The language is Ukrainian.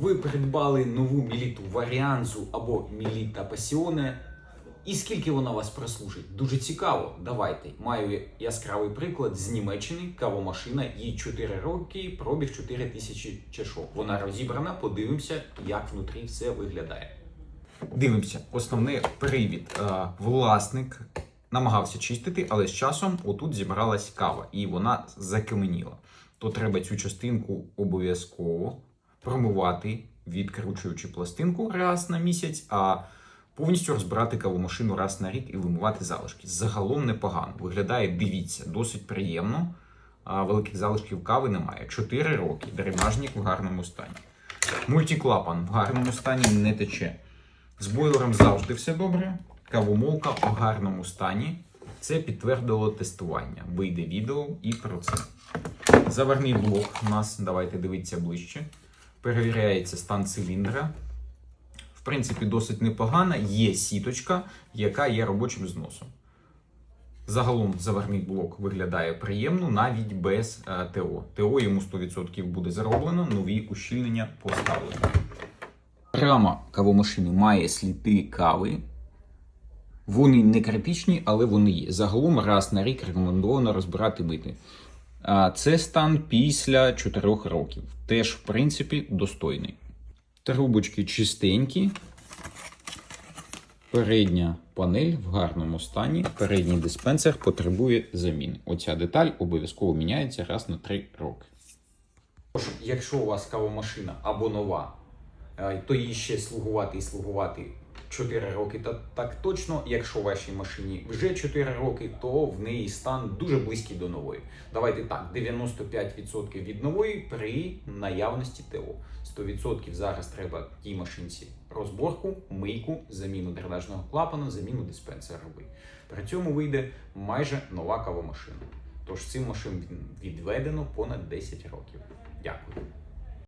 Ви придбали нову міліту Варіанзу або Міліта Пасіоне. І скільки вона вас прослужить? Дуже цікаво. Давайте. Маю яскравий приклад з Німеччини. Кавомашина, їй 4 роки, пробіг 4 тисячі чашок. Вона розібрана. Подивимося, як внутрі все виглядає. Дивимося, основний привід. Е, Власник намагався чистити, але з часом отут зібралась кава, і вона закаменіла. То треба цю частинку обов'язково промивати, відкручуючи пластинку раз на місяць, а повністю розбирати кавомашину раз на рік і вимивати залишки. Загалом непогано. Виглядає, дивіться, досить приємно. А великих залишків кави немає. 4 роки. Дренажник в гарному стані. Мультиклапан в гарному стані не тече. З бойлером завжди все добре. Кавомолка в гарному стані. Це підтвердило тестування. Вийде відео і про це. Заварний блок у нас, давайте дивитися ближче. Перевіряється стан циліндра. В принципі, досить непогана. Є сіточка, яка є робочим зносом. Загалом заварний блок виглядає приємно, навіть без е, ТО. ТО йому 100% буде зароблено, нові ущільнення поставлені. Рама кавомашини має сліди кави. Вони не критичні, але вони є. Загалом раз на рік рекомендовано розбирати мити. А це стан після 4 років. Теж, в принципі, достойний. Трубочки чистенькі. Передня панель в гарному стані. Передній диспенсер потребує заміни. Оця деталь обов'язково міняється раз на 3 роки. Тож, якщо у вас кавомашина або нова, е, то їй ще слугувати і слугувати 4 роки. Та так точно, якщо вашій машині вже 4 роки, то в неї стан дуже близький до нової. Давайте так, 95% від нової при наявності ТО. 100% зараз треба тій машинці розборку, мийку, заміну дренажного клапану, заміну диспенсера робити. При цьому вийде майже нова кавомашина. Тож цим машин відведено понад 10 років. Дякую.